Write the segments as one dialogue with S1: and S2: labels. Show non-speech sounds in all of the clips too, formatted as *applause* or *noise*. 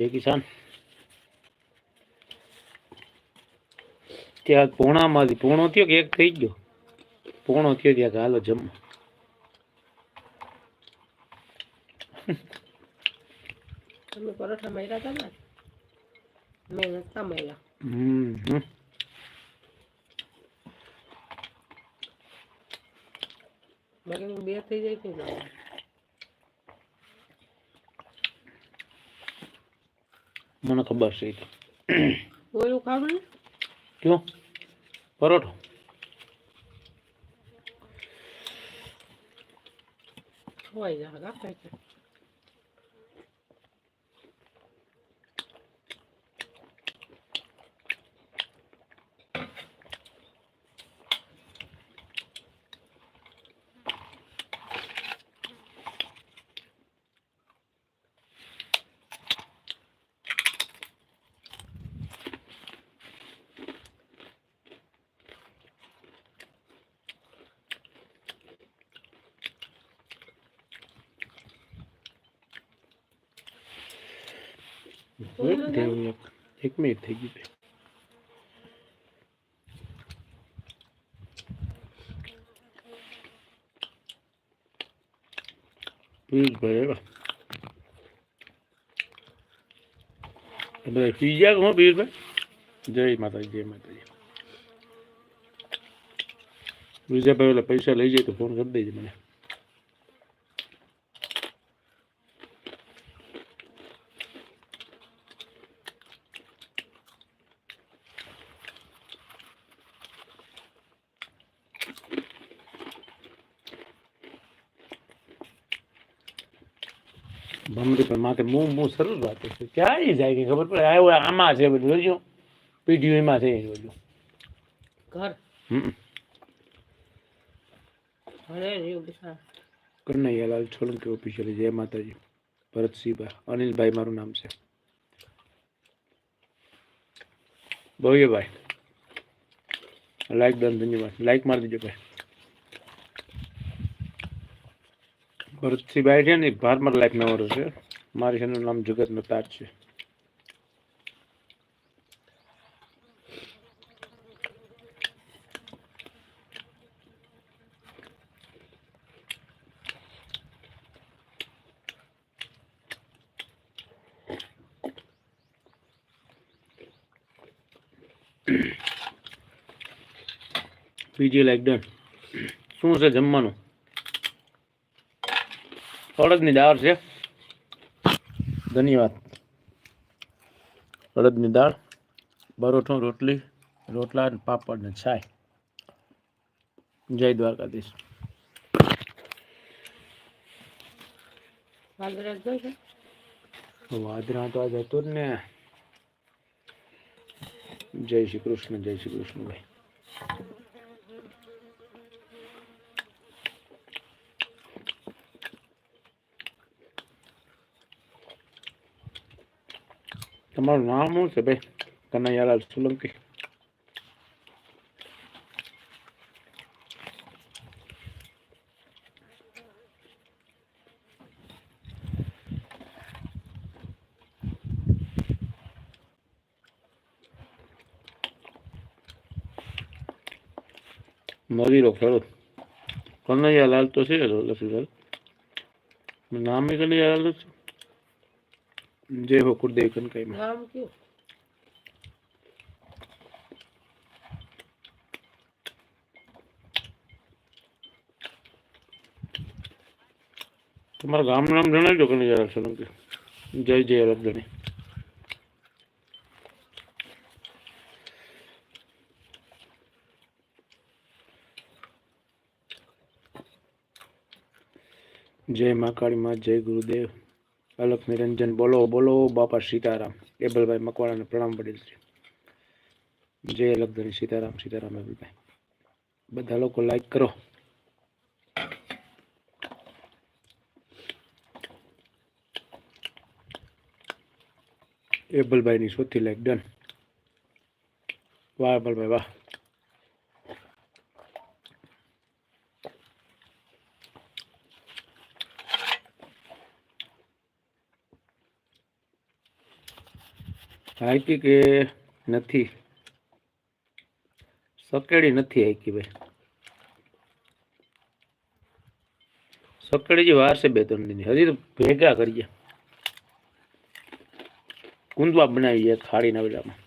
S1: જય કિસાન ત્યાં પોણામાંથી પોણો થયો કે એક થઈ ગયો પોણો થયો ત્યાં કે હાલો જમવા
S2: તમે પરોઠા માર્યા હતા ને મેં નતા માર્યા
S1: હમ હમ.
S2: બાકી બે થઈ જાય તો
S1: મને ખબર છે
S2: ઓલું ખાવું
S1: ક્યું પરોઠો.
S2: ખવાઈ જાય રાખે છે
S1: એક થયું એક એક મિનિટ થઈ ગઈ પિયુષભાઈ આવ્યા એ બધા પી ગયા કે હું પિયુષભાઈ જય માતાજી જય માતાજી વિજયભાઈ ઓલા પૈસા લઈ જાય તો ફોન કરી દેજે મને ભમરી પર માથે મું મું સરસ વાત છે ક્યાંય જાય કે ખબર પડે આવ્યો આમાં છે બધું જોજો પીઢીઓ એમાં છે જોજો
S2: ઘર
S1: હમ
S2: ઘરે રહ્યું બધા
S1: કનૈયાલાલ સોલંકી ઓફિશિયલી જય માતાજી ભરતસિંહભાઈ અનિલભાઈ મારું નામ છે ભવ્યભાઈ લાઈક ડન ધન્યવાદ લાઈક મારી દીજો ભાઈ ભરતસિંહભાઈ છે ને એ ભારમાર લાઈક નવરો છે મારી એનું નામ જગતનો તાજ છે બીજી લાઈક ડન શું છે જમવાનું અડદની દાળ છે. ધન્યવાદ. અડદની દાળ બરોઠો રોટલી રોટલા અને પાપડ ને છાય. જય દ્વારકાધીશ.
S2: વાંદરા
S1: તો આજ હતું ને. જય શ્રી કૃષ્ણ જય શ્રી કૃષ્ણ ભાઈ. Estamos namu sebe kana yara sulanki. Modiro, claro. Cuando ya el alto sí, la ciudad. Pues nada me que le alto sí. જય હો કુળદેવ કનકાઈમાં
S2: નામ કયું
S1: તમારા ગામનું નામ જણાવજો કનૈયાલાલ સોલંકી જય જય રબધણી જય મા કાળી માં જય ગુરુદેવ અલખ નિરંજન, બોલો બોલો, બાપા સીતારામ. કેબલભાઈ મકવાણાને પ્રણામ છે. જય અલગધણી સીતારામ સીતારામ એબલભાઈ બધા લોકો લાઈક કરો. એબલભાઈની સૌથી લાઈક ડન વાહ એબલભાઈ વાહ. હાઈકી કે નથી? સકેડી નથી હાકી ભાઈ. સકેડી જે વાર છે બે ત્રણ દિન હજી તો ભેગા કરીએ કુંદવા બનાવીએ ખાડીના વેલામાં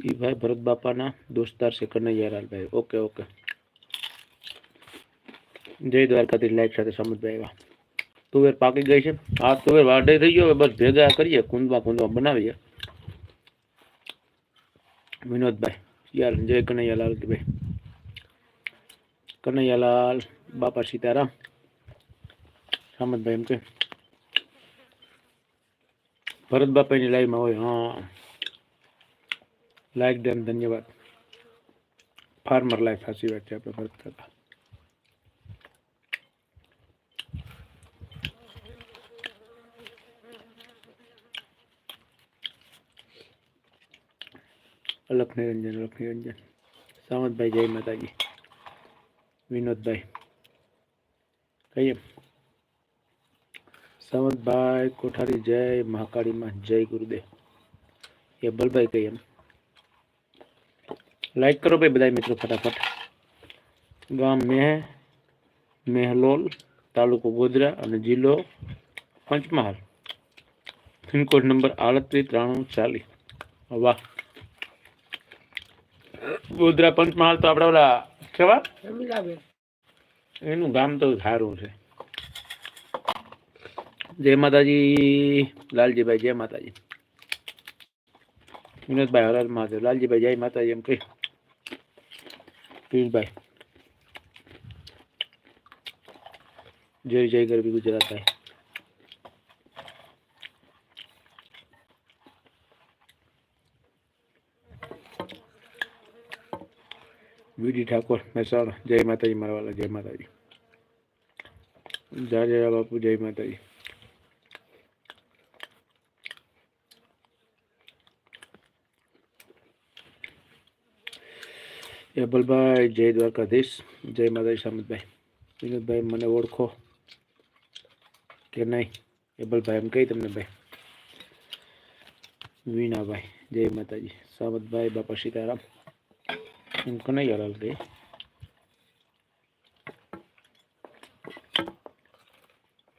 S1: એ ભાઈ ભરત બાપાના દોસ્તાર છે કનૈયાલાલ ભાઈ ઓકે ઓકે. જય દ્વારકાથી લાઈક સાથે સમજભાઈ તુવેર પાકી ગઈ છે. આ તુવેર વાડે થઈ ગયો. બસ ભેગા કરીએ. કુંદવા કુંદવા બનાવીએ. વિનોદભાઈ યાર જય કનૈયાલાલ કે ભાઈ કનૈયાલાલ બાપા સીતારામ સામતભાઈ એમ કે ભરત બાપાની લાઈવમાં હોય હા લાઈક ડન ધન્યવાદ ફાર્મર લાઈફ સાચી વાત છે આપણે ભરત કાકા અલખ નિરંજન અલખ નિરંજન સાવંતભાઈ જય માતાજી વિનોદભાઈ કહીએ સાવંતભાઈ કોઠારી જય મહાકાળીમાં જય ગુરુદેવ એ બલભાઈ કહીએ એમ લાઈક કરો ભાઈ બધા મિત્રો ફટાફટ ગામ મેહ મેહલોલ તાલુકો ગોધરા અને જિલ્લો પંચમહાલ પિનકોડ નંબર આડત્રીસ ત્રાણું ચાલીસ વાહ ગોધરા પંચમહાલ તો આપણા ઓલા કેવા? એનું ગામ તો સારું છે. જય માતાજી લાલજીભાઈ જય માતાજી. વિનોદભાઈ હરાજ હર મહાદેવ લાલજીભાઈ જય માતાજી એમ કહી. પિયુષભાઈ. જય જય ગરબી ગુજરાત ભાઈ વીડી ઠાકોર મહેસાણા જય માતાજી મારા વાલા જય માતાજી જય જય બાપુ જય માતાજી એબલભાઈ જય દ્વારકાધીશ જય માતાજી સામતભાઈ વિનોદભાઈ મને ઓળખો કે નહીં એબલભાઈ એમ કહી તમને ભાઈ વીણાભાઈ જય માતાજી સામતભાઈ બાપા સીતારામ એમ કનૈયાલાલ ગઈ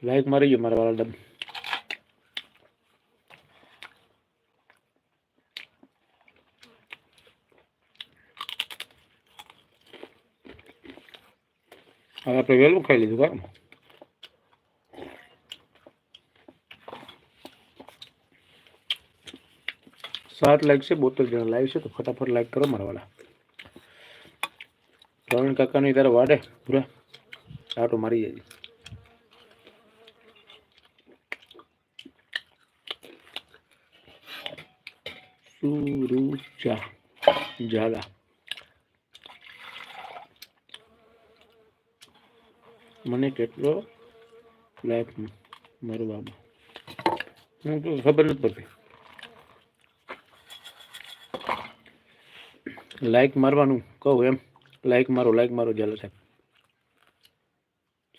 S1: લાઈક મારી ગયો મારા વાળા ડબ હવે આપણે વહેલું ખાઈ લીધું કામ સાત લાઈક છે બોતેર જણા લાઈવ છે તો ફટાફટ લાઈક કરો મારા વાળા પ્રવીણ કાકાની તારે વાડે, પૂરા. આટો મારી જાય. મને કેટલો લાઈફ મારો બાબા હું તો ખબર નથી પડતી. લાઈક મારવાનું કહું એમ. લાઈક મારો લાઈક મારો ઝાલા સાહેબ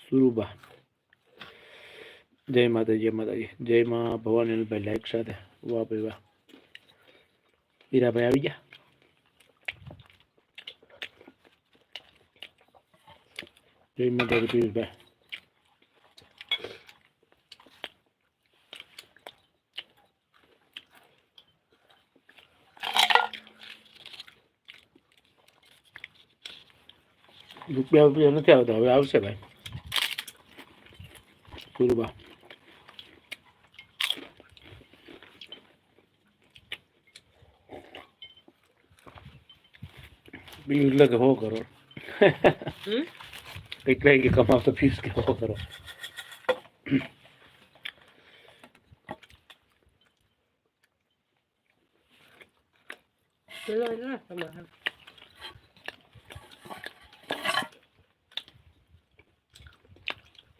S1: સુરુબા. જય માતાજી જય માતાજી. જય માં ભવાની અનિલભાઈ લાઈક સાથે. વાહ ભાઈ વાહ. હીરાભાઈ આવી ગયા? જય માતાજી, પિયુષભાઈ. રૂપિયા રૂપિયા નથી આવતા. હવે આવશે ભાઈ. સુરબા બીજું એટલે કે હો કરો? એટલે કે કમાવતો ફીસ કે હો કરો?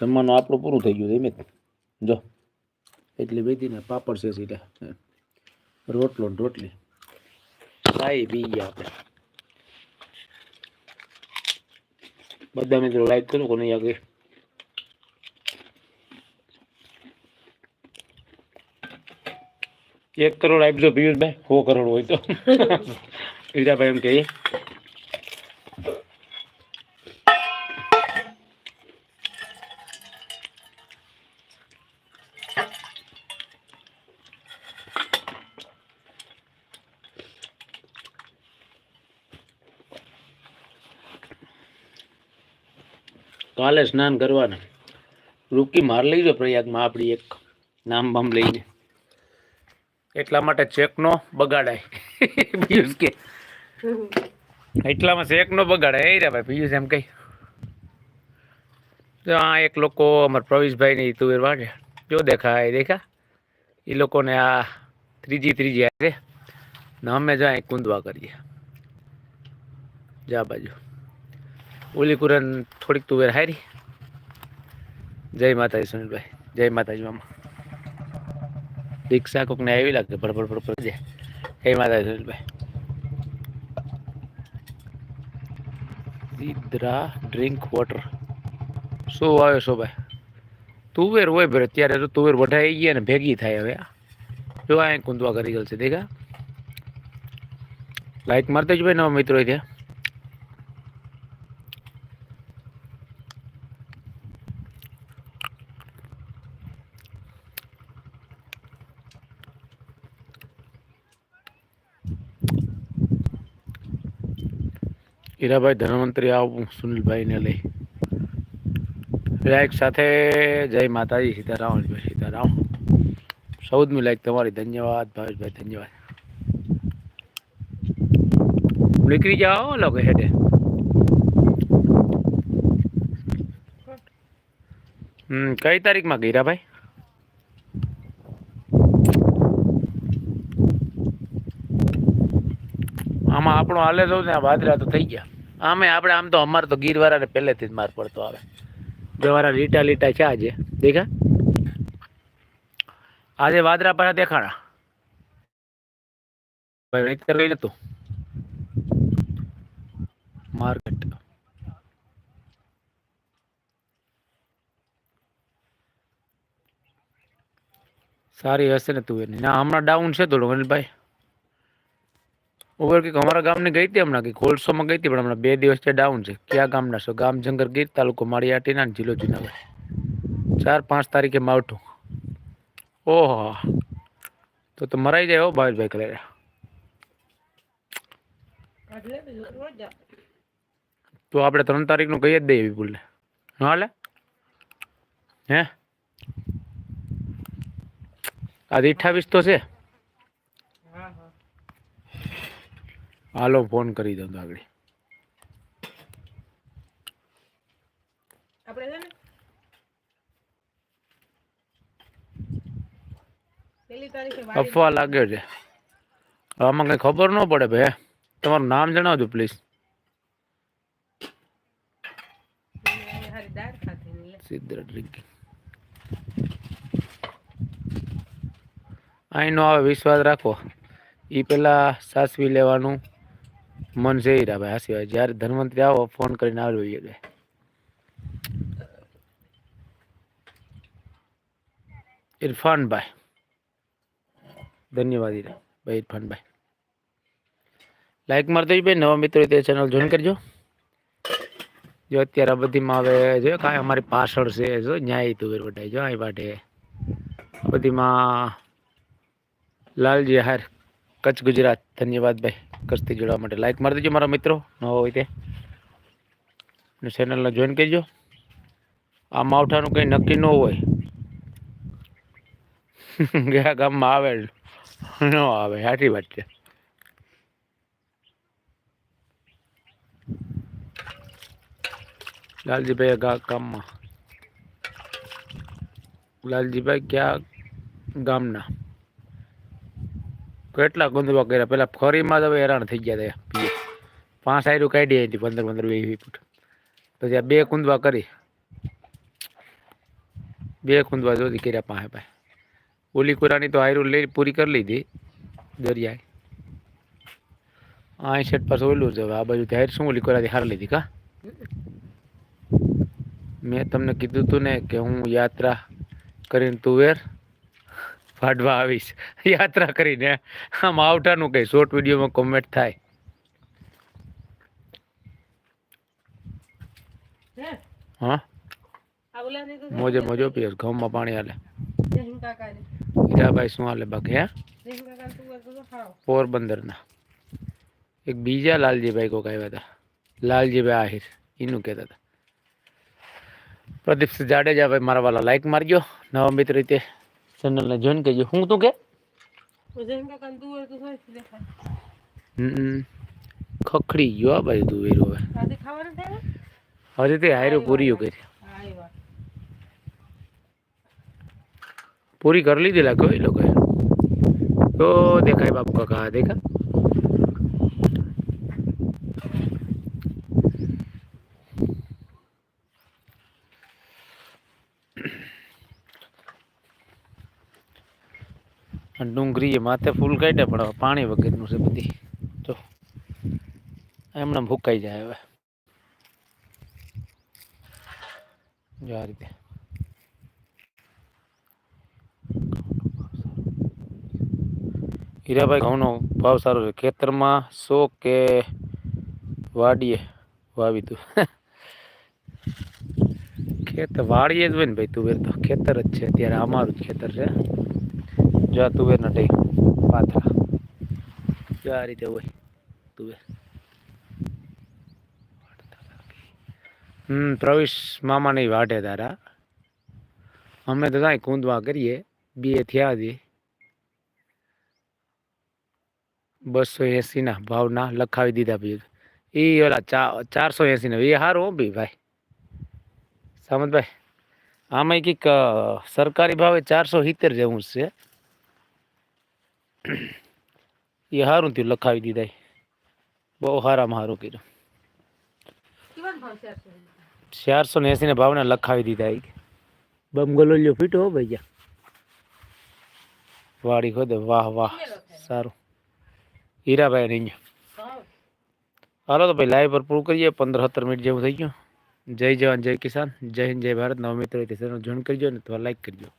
S1: જમવાનું આપણું પૂરું થઈ ગયું એમ જો. એટલી બેધી પાપડ છે સીધા. રોટલો રોટલી. ખાઈ પી ગયા આપણે. બધા મિત્રો લાઈક કરો કોને આગળ? એક કરોડ આપજો પિયુષભાઈ સો કરોડ હોય તો. *laughs* હીરાભાઈ એમ કહીએ કાલે સ્નાન કરવાના. રૂકી માર લઈજો પ્રયાગમાં આપણી એક નામ બામ લઈને. એટલા માટે ચેક નો બગાડાય. પિયુષ કે. એટલામાં ચેક નો બગાડાય. એ રે ભાઈ, પિયુષ એમ કઈ તો આ એક લોકો અમારા પ્રવીશભાઈ ની તુવેર વાગે. જો દેખાય દેખા. એ લોકોને આ ત્રીજી ત્રીજી આવે ને અમે જાય કુંદવા કરીએ. જા બાજુ. ઓલી કુરન થોડીક તુવેર હારી. જય માતાજી સુનિલભાઈ. જય માતાજી મામા. દીક્ષા કોકને આવી લાગે ભડભડ ભડભડ જાય જય માતાજી સુનિલભાઈ. સિદ્રા ડ્રિંક વોટર. શું આવ્યો છો ભાઈ? તુવેર હોય ભરે અત્યારે તો તુવેર વઢાઈ ગયા ને ભેગી થાય હવે જો આ કુંદવા કરી ગયેલ છે, દેખા. લાઈક મારતા જ ભાઈ નવા મિત્રો ત્યાં. હીરાભાઈ ધનવંતરી આવું સુનિલભાઈને લઈ. લાઈક સાથે જય માતાજી, સીતારામ ભાઈ સીતારામ. સૌદમી લાઈક તમારી, ધન્યવાદ, ભાવેશભાઈ, ધન્યવાદ. નીકળી જાઓ લોકો હેઠે. કઈ તારીખમાં ગઈ ભાઈ આમાં આપણો હાલે તો ને વાદરા તો થઈ ગયા. આમે આપણે આમ તો અમારે તો ગીરવાળાને પહેલેથી જ માર પડતો આવે. જવારા લીટા લીટા છે આજે. દેખા? આજે વાદરા પાછા દેખાણા. ભાઈ નહીતર લઈ નતું માર્કેટ. સારી હશે ને તું એની. ના, હમણાં ડાઉન છે થોડું અનિલભાઈ ઓવર કંઈક અમારા ગામની ગઈ હતી હમણાં કે કોલસોમાં ગઈ હતી, પણ હમણાં બે દિવસ છે ડાઉન છે. ક્યાં ગામના છો? ગામ જંગર ગીર, તાલુકો માળિયાટીના જિલ્લો જુનાગઢ. ચાર પાંચ તારીખે માવઠું ઓહો. તો તો મરાઈ જાય હો ભાવેશભાઈ કલે
S2: એટલે બીજું રોજ જા.
S1: તો આપણે ત્રણ તારીખનું કહી જ દઈએ વિપુલને. હાલે? હે? આજે અઠ્ઠાવીસ તો છે
S2: હા હા
S1: હાલો ફોન કરી દઉં આગળ.
S2: આપણે
S1: અફવા લાગ્યો છે. આમાં કઈ ખબર ન પડે ભાઈ તમારું નામ જણાવજો પ્લીઝ અહીંનો આવે વિશ્વાસ રાખો. એ પેલા સાસવી લેવાનું મન છે હીરા ભાઈ આ સિવાય જ્યારે ધન્વંતરી આવો ફોન કરીને આવજો એ બે ઇરફાનભાઈ ધન્યવાદ હીરા ભાઈ ઇરફાનભાઈ લાઈક મારતો જ ભાઈ નવા મિત્રો તે ચેનલ જોઈન કરજો જો અત્યારે આ બધીમાં હવે જો કાંઈ અમારી પાછળ છે જો ન્યાય તુવેર વટાઈ જો અહીં વાટે આ બધીમાં લાલજી હાર કચ્છ ગુજરાત ધન્યવાદ ભાઈ કચ્છથી જોડવા માટે લાઈક મારી દેજો મારા મિત્રો, ન હોય તે. ચેનલને જોઈન કરજો. આ માવઠાનું કંઈ નક્કી ન હોય. *laughs* ગયા ગામમાં આવે ન આવે, સાચી વાત છે. લાલજીભાઈ ગા ગામમાં. લાલજીભાઈ ક્યાં ગામના? કેટલા ગુંદવા કર્યા? પેલા ફરીમાં તો હેરાન થઈ ગયા હતા. પાંચ આયરું કાઢી હતી, પંદર પંદર, વીસ વીસ ફૂટ. પછી આ બે કુંદવા કરી. બે કુંદવા જોતી કર્યા પાસે પાસે ઓલી કુરાની તો આયરું લઈ પૂરી કરી લીધી, દરિયાએ. આ સેટ પાસે ઓલું છે આ બાજુ હાર શું ઓલી કુરાથી હાર લીધી કા? મેં તમને કીધું હતું ને કે હું યાત્રા કરીને તુવેર ફાડવા આવીશ. યાત્રા કરીને. આમ આવટાનું કંઈ શોર્ટ વિડીયોમાં કોમેન્ટ થાય.
S2: હે?
S1: મોજે મોજો પીસ ઘઉંમાં પાણી હાલે હીરાભાઈ શું હાલે બાકી હે? પોરબંદરના. એક બીજા લાલજીભાઈ કોક આવ્યા હતા. લાલજીભાઈ આહિર એનું કહેતા હતા. પ્રદીપ જાડેજા ભાઈ મારા વાલા લાઈક મારજો. નવા મિત્ર રીતે ચેનલને જોઈન કરજો. હું તું કે? ખખડી ગયો આ બાજુ તું હવે. હજી તે હાયરું પૂરી કરી. પૂરી કરી લીધી લાગે એ લોકોએ. તો દેખાય બાપ કાકા દેખા. આ ડુંગળી માથે ફૂલ કાઢ્યા, પણ પાણી વગરનું છે બધી. તો એમને ભૂકાઈ જાય હવે. જો આ રીતે. હીરાભાઈ ઘઉંનો ભાવ સારો છે. ખેતરમાં સો કે વાડીએ વાવી તું *laughs* ખેતર વાડીએ જ હોય ને ભાઈ તુવેર તો ખેતર જ છે. અત્યારે અમારું જ ખેતર છે. જો આ તુવેરના ટેક પાથરા. જો આ રીતે હોય તુવેર હમ, પ્રવેશ મામા નહીં વાટે તારા. અમે તો કાંઈ કૂંદવા કરીએ, બે થયા હતી બસો એંસીના ભાવના લખાવી દીધા ભાઈ એ ઓલા ચા, ચારસો એંસીના, એ સારું ભાઈ ભાઈ. સામતભાઈ આમાં કંઈક સરકારી ભાવે ચારસો સિત્તેર જેવું છે. એ સારું થયું લખાવી દીધા ઈ. બહુ સારામાં સારું કર્યું
S2: કેવા ભાવ છે આઠસો
S1: ચારસો ને એંસીના ભાવના લખાવી દીધા ઈ. બમગોલોલિયો ફીટો હો ભાઈ ગયા વાડી ખોદે વાહ વાહ સારું હીરાભાઈ નહીં
S2: ભાવ
S1: હાલો તો ભાઈ લાઈવ પર પૂરું કરીએ પંદર સત્તર મિનિટ જેવું થઈ ગયું જય જવાન જય કિસાન જય હિન્દ જય ભારત નવા મિત્રો ચેનલ જોઈન કરજો ને તો લાઈક કરજો